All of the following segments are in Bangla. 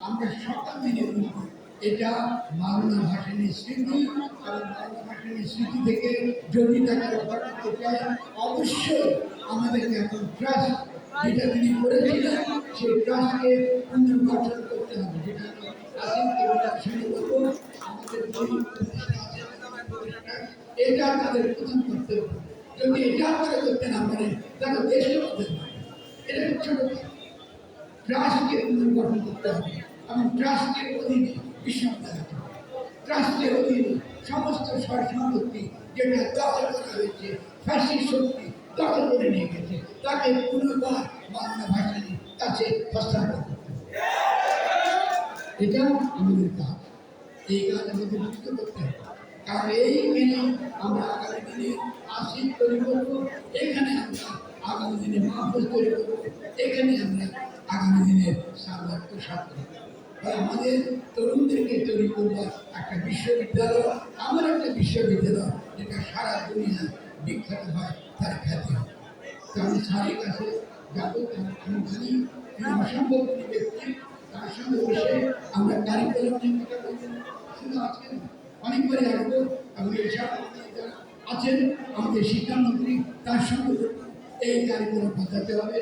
আমরা সকল বলব, এটা মাওলানা ভাসানের স্মৃতি কারণ মাওলানা ভাসানের স্মৃতি থেকে যদি তাকে রক্ষা করতে অবশ্যই আমাদেরকে এখন ট্রাস্ট যেটা তিনি করেছিলেন সেই ট্রাস্টকে পুনর্গঠন করতে হবে। যেটা আমি করব আমাদের এটা তাদের প্রথম করতে হবে যদি এটা আপনারা করতে না পারেন তাহলে দেশে করতে পারে এটা ছোট। ট্রাস্টকে পুনর্গঠন করতে হবে। এবং ট্রাস্টের অধীনে বিশ্ববিদ্যালয় ট্রাস্টের অধীনে সমস্ত সম্পত্তি যেটা দখল করা হয়েছে ফাঁসির শক্তি দখল করে নিয়ে গেছে, তাকে পুনর্বার বাংলা ভাষার কাছে হস্তান্তর এটা আমাদের কাজ। এই কাজ আমাদের দ্রুত করতে হবে। কারণ এই মেনে আমরা আগামী দিনে আশীষ তৈরি করব, এখানে আমরা আগামী দিনে মাহফুজ তৈরি করব, এখানে আমরা আগামী দিনে সামর্থ্য সাথে আমাদের তরুণদেরকে তৈরি করব একটা বিশ্ববিদ্যালয় আমার একটা বিশ্ববিদ্যালয় যেটা সারা দুনিয়া বিখ্যাত হয়, তার খ্যাতি। হয় তো আমি কাছে যাব আমি জানি অসম্ভব কোনো ব্যক্তি, তার সঙ্গে বসে আমরা শুধু আজকে অনেকবারই আসব এবং আছেন, আমাদের শিক্ষামন্ত্রী, তার সঙ্গে এই কারিকুলাম বাঁচাতে হবে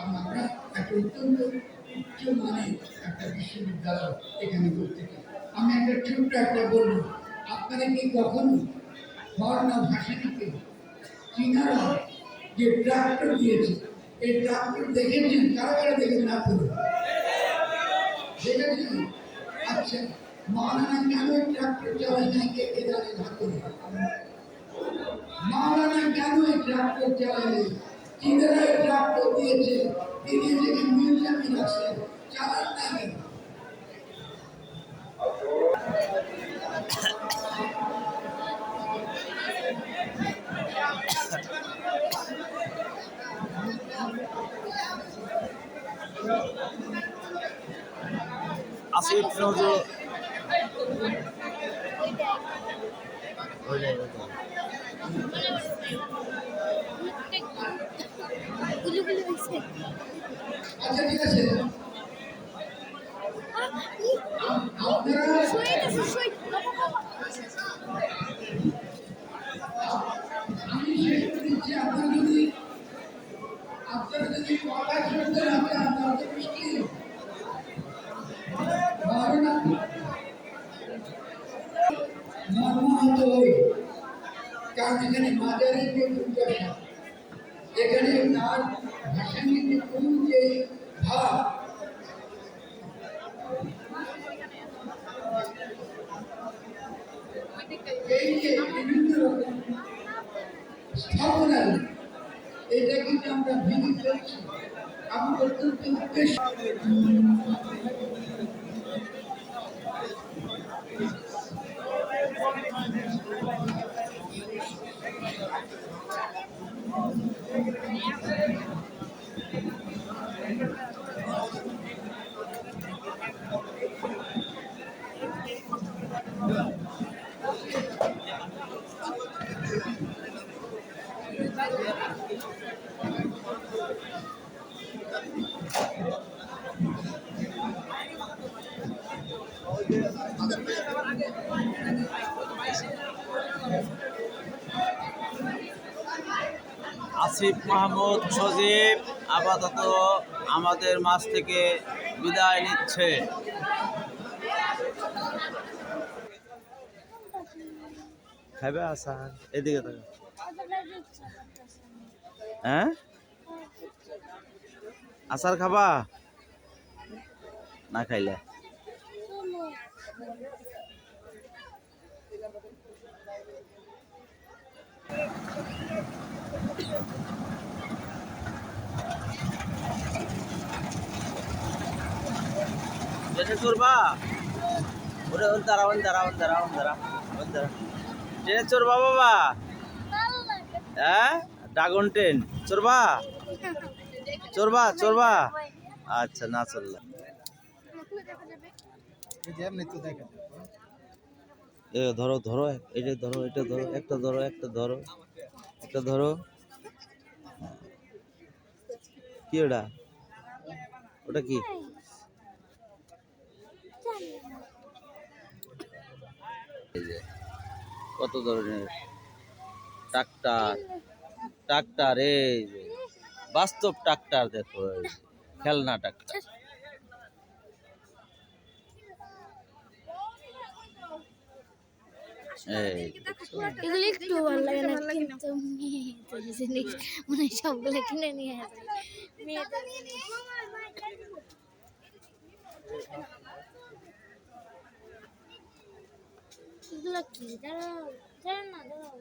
আমরা একটা অত্যন্ত উচ্চ মানের একটা বিশ্ববিদ্যালয় এখানে করতে আমি একটা ছোট্ট একটা বলব, আপনারা কি কখনো বর্ণা ভাষাটিকে চীনারা যে ট্রাক্টর দিয়েছে, এই ট্রাক্টর দেখেছেন? কারা কারা দেখেছেন? আপনারা দেখেছেন? আচ্ছা মাওলানা কেন এই ট্রাক্টর চালায় না কে কে জানে করে মাওলানা কেন এই ট্রাক্টর চালায় চীনারা ট্রাক্টর দিয়েছে তিনি থেকে মিউজিয়ামে রাখছেন চালান না কেন আসিফ নজরুল ওইটাই ওইটাই গুলো গুলো হয়েছে আচ্ছা ঠিক আছে আপনারা শুয়ে গেছে শুয়ে আমি শেষ করে দিচ্ছি আপনারা যদি আপনারা যদি কথা শুনতে না চান তাহলে মুশকিল ধারণা মর্মাহত হই কারণ এখানে মাজারের যে দুর্দশা এখানে তার ভাষানির যে কোন যে ভাব এই যে বিভিন্ন রকম স্থাপনা এটা কিন্তু আমরা ভেঙে ফেলছি আমি অত্যন্ত উদ্দেশ্য আমাদের মাছ থেকে বিদায় নিচ্ছে। আসান? এদিকে হ্যাঁ? আসার খাবা? না খাইলে। ট্রেনে চড়বা। ওরে ওর দাঁড়াবেন দাঁড়াবেন দাঁড়াবেন দাঁড়া ওর দাঁড়া ট্রেনে চড়বা বাবা। হ্যাঁ? ড্রাগন ট্রেন চড়বা? চড়বা চড়বা। আচ্ছা না চললে। এ ধরো ধরো এটা ধরো এটা ধরো একটা ধরো একটা ধরো একটা ধরো। কি ওটা? ওটা কি এই যে কত ধরনের? ট্রাক্টার। ট্রাক্টার এই বাস্তব ট্রাক্টার দেখো খেলনা ট্রাক্টার। মানে সবগুলো কিনে নিয়ে এগুলো কি? দাঁড়াও দাঁড়াও না দাঁড়াও।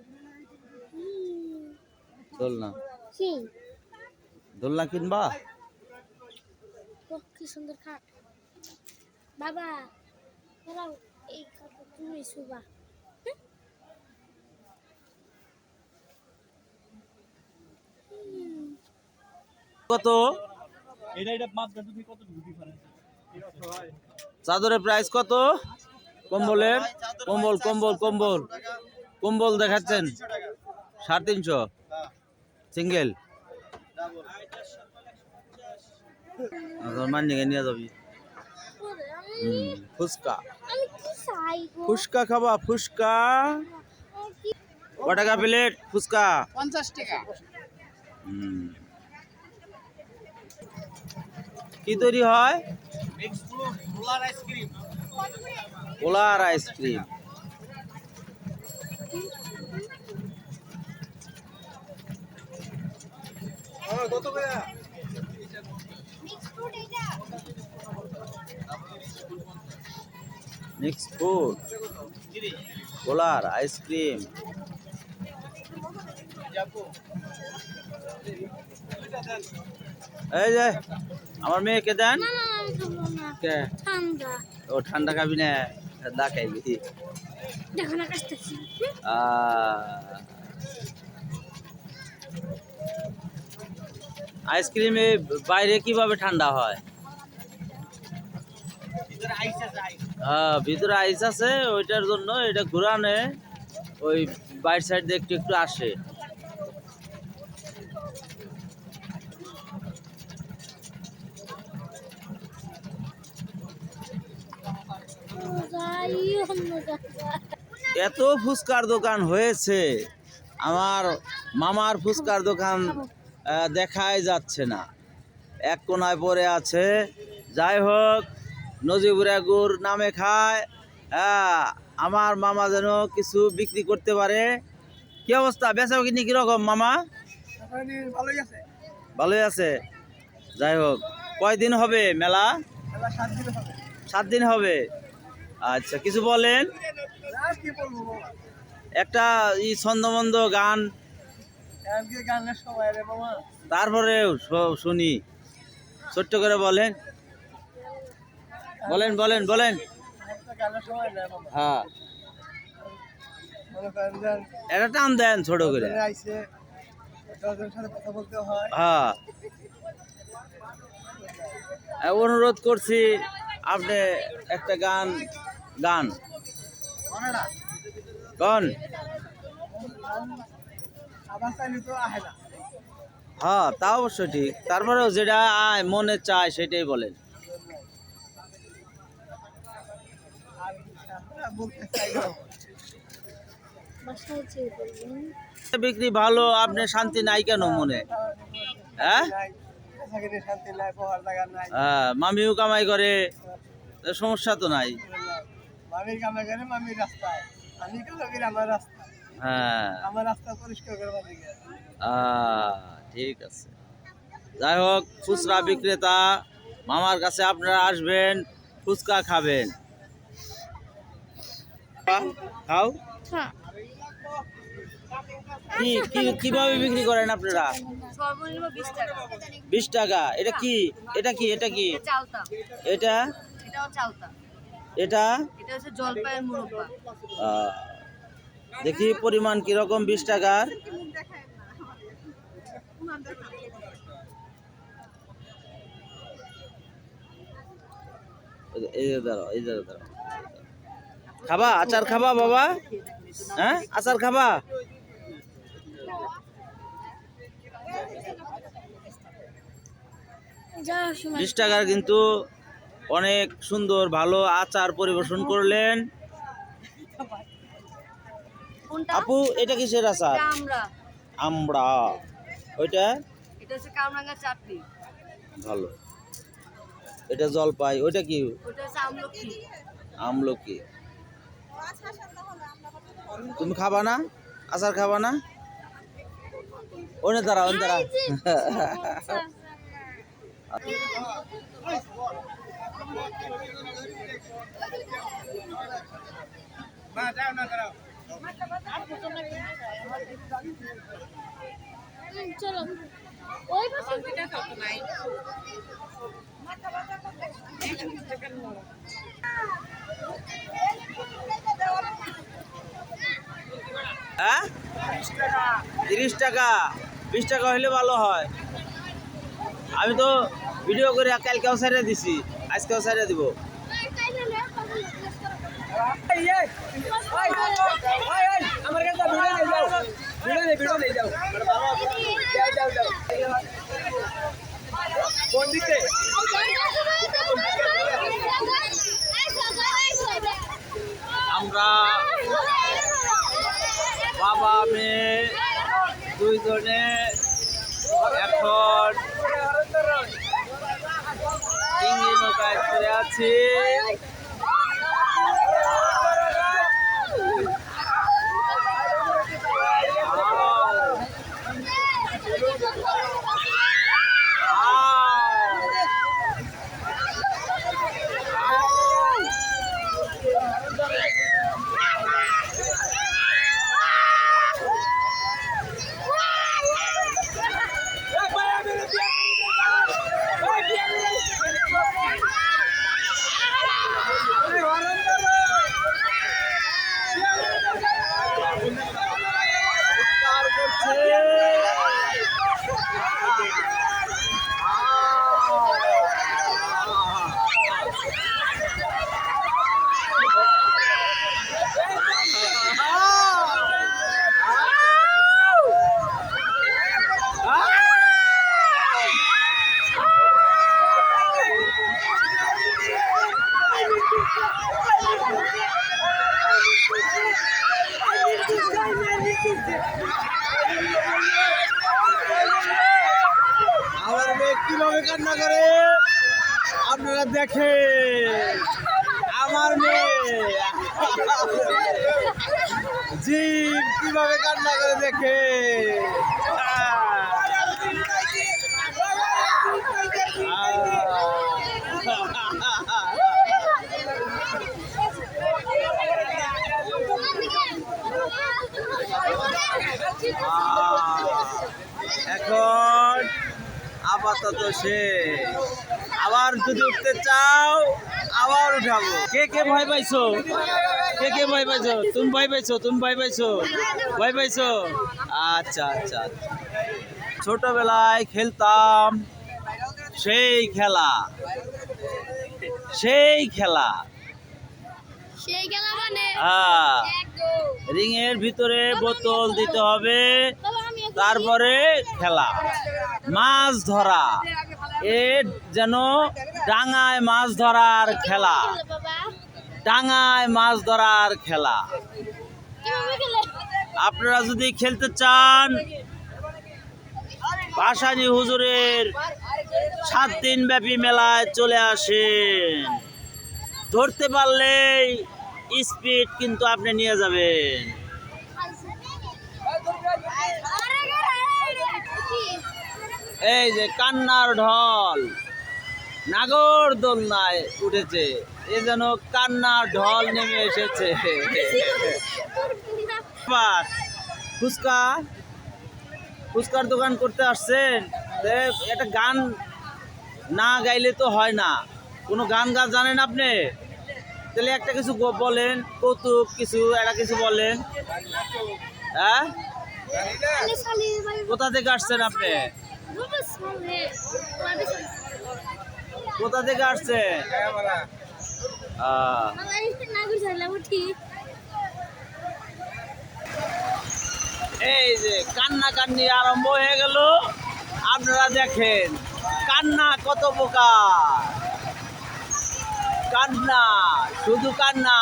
দোলনা। কি? দোলনা কিনবা? কি সুন্দর খাট। বাবা দাঁড়াও এই খাটটা তুমি শুবা। কত? এটা এটা মাপ তুমি কত চাদরের প্রাইস কত? কম্বলের কম্বল কম্বল কম্বল। কম্বল দেখাচ্ছেন। সাড়ে তিনশো। সিঙ্গেল। মান্ডিকে নিয়ে যাবি? ফুচকা। কি ফুচকা খাবা ফুচকা। ক টাকা প্লেট? ফুচকা। পঞ্চাশ টাকা। কি তৈরি হয়? Mix fruit ice cream Polar ice cream mix food Polar ice cream এই যে আমার মেয়েকে দেন কে ঠান্ডা ও ঠান্ডা খাবি না ঠান্ডা খাইবি দেখো না কাছতেছি আইসক্রিমে বাইরে কীভাবে ঠান্ডা হয়? ভিতরে আইস আছে হ্যাঁ ভিতরে আইস আছে ওইটার জন্য এটা ঘুরানে ওই বাইর সাইড দিয়ে একটু একটু আসে। এত ফুচকার দোকান হয়েছে আমার মামার ফুচকার দোকান দেখাই যাচ্ছে না। এক কোনায় পড়ে আছে যাই হোক নজিবুরা গুড় নামে খায় হ্যাঁ আমার মামা যেন কিছু বিক্রি করতে পারে। কি অবস্থা বেচা কিনি কীরকম মামা? ভালোই আছে। ভালোই আছে যাই হোক কয়দিন হবে মেলা? সাত দিন হবে। আচ্ছা কিছু বলেন। একটা ই ছন্দমন্দ গান। তারপরে শুনি। ছোট্ট করে বলেন। বলেন বলেন বলেন। হ্যাঁ। এটা টান দেন ছোট করে। হ্যাঁ। অনুরোধ করছি আপনি একটা গান গান। অনেরা গান আবার চাইলে তো আহে না হ্যাঁ তা অবশ্য ঠিক। তারপরেও যেটা আয়, মনে চায়, সেটাই বলেন। বিক্রি ভালো, আপনি শান্তি নাই কেন মনে? হ্যাঁ? হ্যাঁ মামিও কামাই করে, সমস্যা তো নাই। মামির কামে করে মামির রাস্তায় আমি করি আমার রাস্তায় হ্যাঁ। আমার রাস্তা পরিষ্কার করবার দিকে ঠিক আছে। যাই হোক খুচরা বিক্রেতা মামার কাছে আপনারা আসবেন ফুচকা খাবেন। খাও? হ্যাঁ। কি কি- কীভাবে বিক্রি করেন আপনারা? বিশ টাকা। এটা কি? এটা কি? এটা কি? এটা এটা? দেখি পরিমাণ কীরকম বিশ টাকার? খাবা? আচার খাবা বাবা? হ্যাঁ? আচার খাবা? বিশ টাকার কিন্তু অনেক সুন্দর ভালো আচার পরিবেশন করলেন। আপু এটা কিসের আচার? আমরা। আমড়া ওইটা? এটা হচ্ছে কামরাঙ্গা চাটনি। ভালো। এটা জলপাই ওইটা কি? ওটা হচ্ছে আমলকি। আমলকি। তুমি খাবা না? আচার খাবা না? ওনে দাঁড়া ওনে দাঁড়া চলো ওই হ্যাঁ তিরিশ টাকা। বিশ টাকা হলে ভালো হয়। আমি তো ভিডিও করে কালকেও সাইডে দিছি। আজকেও সাইডে দিব। আমার কাছে ভিডিও নেই যাও। ভিডিও নেই ভিডিও নেই যাও। যাও যাও যাও। কোন দিকে আমরা বাবা মেয়ে দুইজনে এখন চিংড়ি নৌকায় চলে আছি জি কীভাবে কান্না করে দেখে? এখন আপাতত সে আবার যদি উঠতে চাও, আবার উঠাবো। কে কে ভয় পাইছো? কে কে ভয় পাইছো? তুমি ভয় পাইছো তুমি ভয় পাইছো? ভয় পাইছো? আচ্ছা আচ্ছা আচ্ছা। ছোটবেলায় খেলতাম সেই খেলা। সেই খেলা। সেই খেলা মানে? হ্যাঁ। একদম। রিংয়ের ভিতরে বোতল দিতে হবে। তারপরে খেলা। মাছ ধরা। এ যেন ডাঙায় মাছ ধরার খেলা। ডাঙায় মাছ ধরার খেলা। আপনারা যদি খেলতে চান পাশানি হুজুরের সাত দিন ব্যাপী মেলায় চলে আসেন। ধরতে পারলেই স্পিড কিন্তু আপনি নিয়ে যাবেন। এই যে কান্নার ঢল নাগর দোলনায় উঠেছে। এ যেন কান্নার ঢল নেমে এসেছে। ফুচকা, ফুচকার দোকান করতে আসছেন। একটা গান না গাইলে তো হয় না। কোনো গান গান জানেন আপনি? তাহলে একটা কিছু বলেন, কৌতুক কিছু, একটা কিছু বলেন। হ্যাঁ? কোথা থেকে আসছেন আপনি? কোথা থেকে আসছেন? এই যে কান্না কান্নি আরম্ভ হয়ে গেল। আপনারা দেখেন, কান্না কত বোকা কান্না, শুধু কান্না।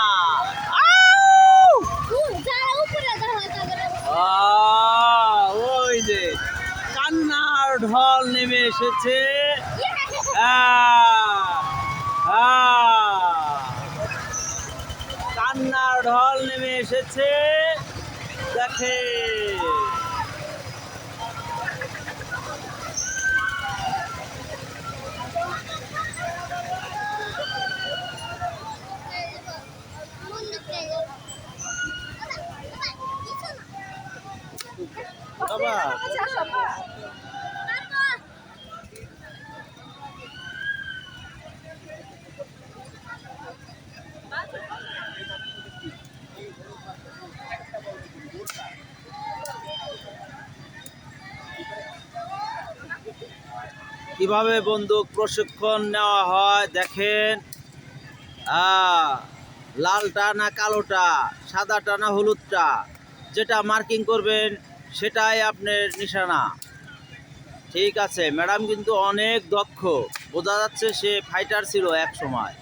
ওই যে কান্নার ঢল নেমে এসেছে। হ্যাঁ আহ। কান্নার ঢল নেমে এসেছে। দেখে। বাবা। কীভাবে বন্দুক প্রশিক্ষণ নেওয়া হয় দেখেন। লালটা না কালোটা, সাদাটা না হলুদটা, যেটা মার্কিং করবেন সেটাই আপনার নিশানা। ঠিক আছে, ম্যাডাম কিন্তু অনেক দক্ষ, বোঝা যাচ্ছে সে ফাইটার ছিল এক সময়।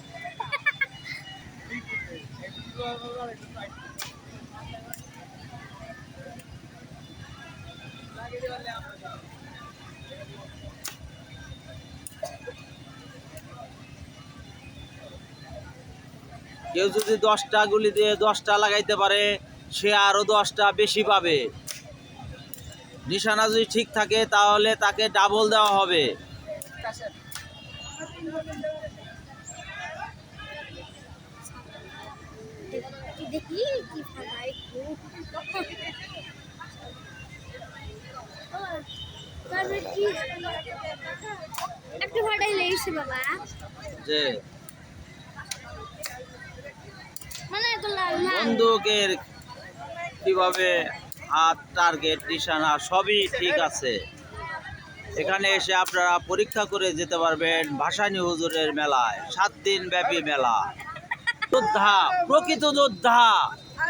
কেউ যদি দশটা গুলি দিয়ে দশটা লাগাইতে পারে সে আরও দশটা বেশি পাবে। নিশানা যদি ঠিক থাকে তাহলে তাকে ডাবল দেওয়া হবে। দেখি কি ফাটা একটু তারপরে কি একটু ফাটাই লেগেছে বাবা যে মানে এত লাল লাল বন্দুকের কীভাবে হাত টার্গেট নিশানা সবই ঠিক আছে। এখানে এসে আপনারা পরীক্ষা করে যেতে পারবেন ভাসানী হুজুরের মেলায় সাত দিন ব্যাপী মেলা। যোদ্ধা প্রকৃত যোদ্ধা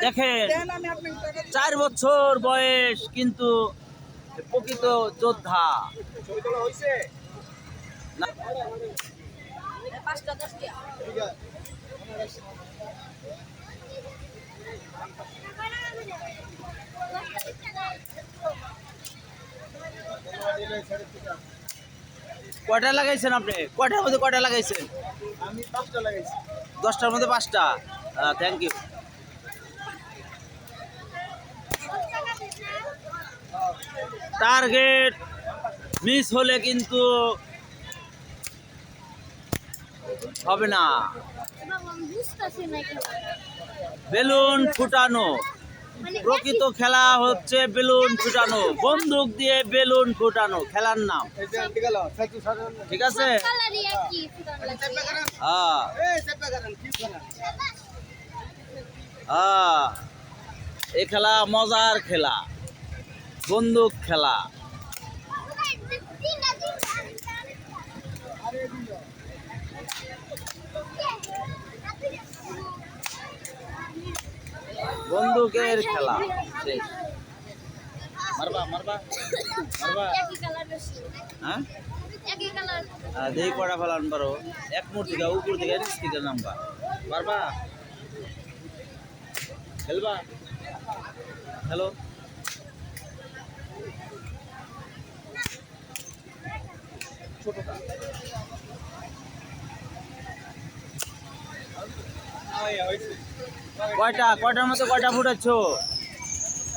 দেখেন চার বছর বয়স কিন্তু প্রকৃত যোদ্ধা। না, কয়টা লাগাইছেন আপনি? কয়টার মধ্যে কয়টা লাগাইছেন? আমি পাঁচটা লাগাইছি। দশটার মধ্যে পাঁচটা? থ্যাংক ইউ টার্গেট মিস হলে কিন্তু হবে না। বেলুন ফুটানো। প্রকৃত খেলা হচ্ছে বেলুন ফুটানো। বন্দুক দিয়ে বেলুন ফুটানো, খেলার নাম। ঠিক আছে? হ্যাঁ। হ্যাঁ। এই খেলা মজার খেলা। বন্দুক খেলা। বন্দুকের খেলা। শেষ। মারবা মারবা মারবা। হ্যাঁ? দেহি কটা ফেলান পারো? এক মুঠ থেকে, উপর থেকে, নিচ নামবা। পারবা খেলবা। হ্যালো কয়টা? কয়টার মতো কয়টা ফুটাচ্ছ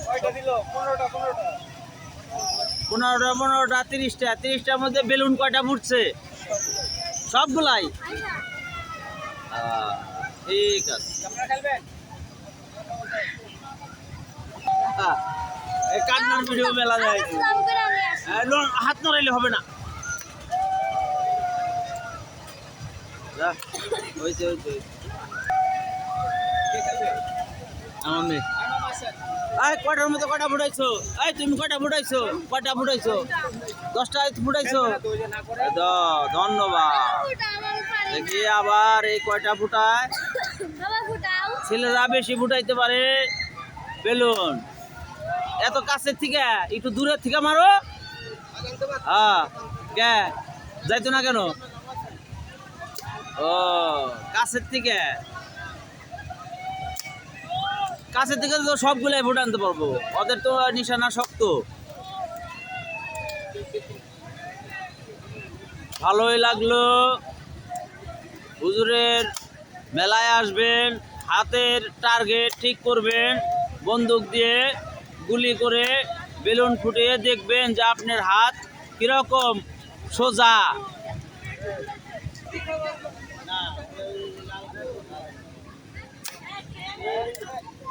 কয়টা দিল? পনেরোটা পনেরোটা। তিরিশটা। তিরিশটার মধ্যে বেলুন কয়টা ফুটছে? সবগুলাই? ঠিক আছে। হ্যাঁ, এই কান্নার ভিডিও মেলা যায়। হাত নড়াইলে হবে না। যা, হয়েছে হয়েছে আমার এই কয়টার মধ্যে কয়টা ফুটাইছো? এই তুমি কয়টা ফুটাইছো? কয়টা ফুটাইছো? দশটা ফুটাইছো? ধন্যবাদ। দেখি আবার এই কয়টা ফুটায়। ছেলেরা বেশি ফুটাইতে পারে। বেলুন। এত কাছের থেকে, একটু দূরের থেকে মারো। হ্যাঁ কে? যাইতো না কেন? ও, কাছের থেকে। কাছের থেকে তো সবগুলাই ভোট আনতে পারব। ওদের তো নিশানা শক্ত। ভালোই লাগল। হুজুরের মেলায় আসবেন, হাতের টার্গেট ঠিক করবেন, বন্দুক দিয়ে গুলি করে বেলুন ফুটিয়ে দেখবেন যে আপনার হাত কীরকম সোজা।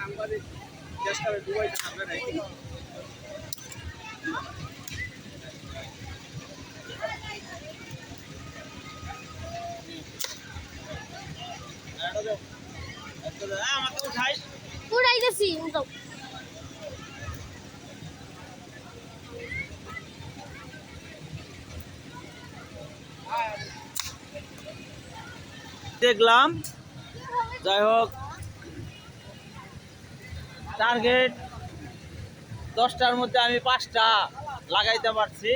সাংবাদিক চেষ্টা করে দুবাই রাখি দেখলাম। যাই হোক টার্গেট দশটার মধ্যে আমি পাঁচটা লাগাইতে পারছি।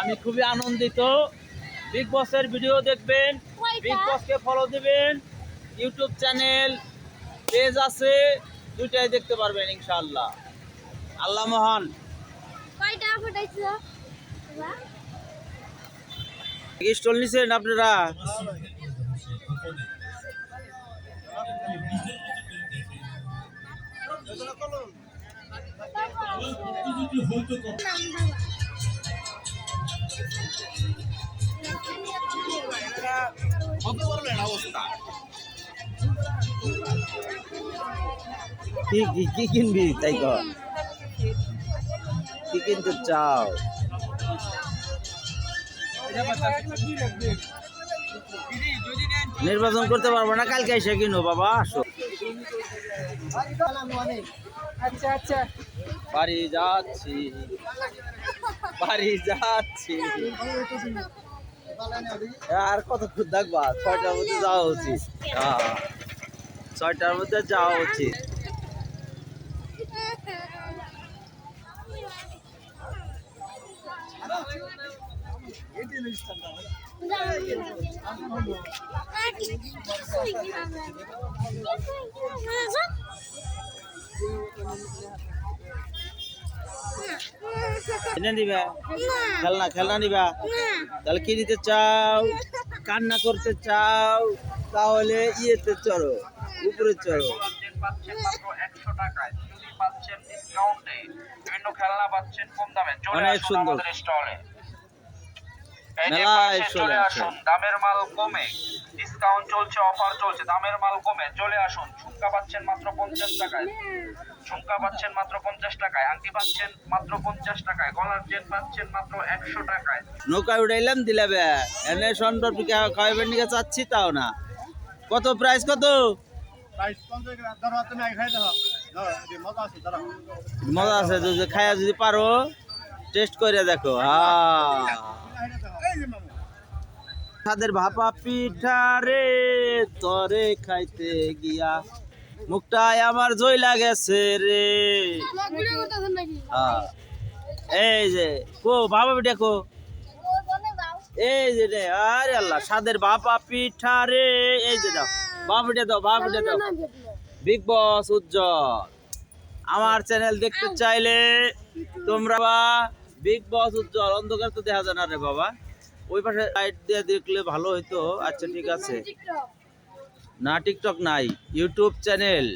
আমি খুবই আনন্দিত। বিগ বসের ভিডিও দেখবেন। বিগ বসকে ফলো দিবেন। ইউটিউব চ্যানেল পেজ আছে। দুইটাই দেখতে পারবেন ইনশাআল্লাহ। আল্লাহ মহান। স্টল নিছেন আপনারা? কি কি কি কিনবি? তাই কর। কি কিনতে চাও? নির্বাচন করতে পারব না, কালকে এসে কিনো বাবা, আসো। আচ্ছা আচ্ছা। বাড়ি যাচ্ছি। বাড়ি যাচ্ছি। আর কতক্ষণ থাকবা? ছয়টার মধ্যে যাওয়া উচিত। হ্যাঁ। ছয়টার মধ্যে যাওয়া উচিত। খেলনা খেলনা নিবা। তাহলে কি নিতে চাও? কান্না করতে চাও? তাহলে ইয়েতে চড়ো, উপরে চড়ো। অনেক সুন্দর। আমাদের স্টলে এই যে মেলায় চলে আসুন। দামের মাল কমে ডিসকাউন্ট চলছে অফার চলছে দামের মাল কমে চলে আসুন। ঝুমকা পাচ্ছেন মাত্র পঞ্চাশ টাকায়। ঝুমকা পাচ্ছেন মাত্র পঞ্চাশ টাকায় আংটি পাচ্ছেন মাত্র পঞ্চাশ টাকায় গলার চেন পাচ্ছেন মাত্র একশো টাকায়। নৌকায় উঠাইলাম দিলে বে এনে খাওয়াবেন নিকে চাচ্ছি তাও না। কত প্রাইস কত? মজা আছে খায়া যদি পারো টেস্ট করে দেখো। হ্যাঁ তাদের ভাপা পিঠা রে, তরে খাইতে গিয়া মুখটায় আমার জইলা গেছে রে। হ্যাঁ। এই যে, কো বাবা বেটা কো। এই যে রে, আরে আল্লাহ, সাদের বাপা পিঠা রে। এই যে দাও বাবা বেটা দাও বাবা বেটা দাও। Big boss Ujjwal. আমার চ্যানেল দেখতে চাইলে তোমরা বা বিগ বস উজ্জ্বল, অন্ধকার তো দেখা যায় না রে বাবা। ওই পাশে লাইট দিয়ে দেখলে ভালো হইতো। আচ্ছা ঠিক আছে। না টিকটক নাই। YouTube channel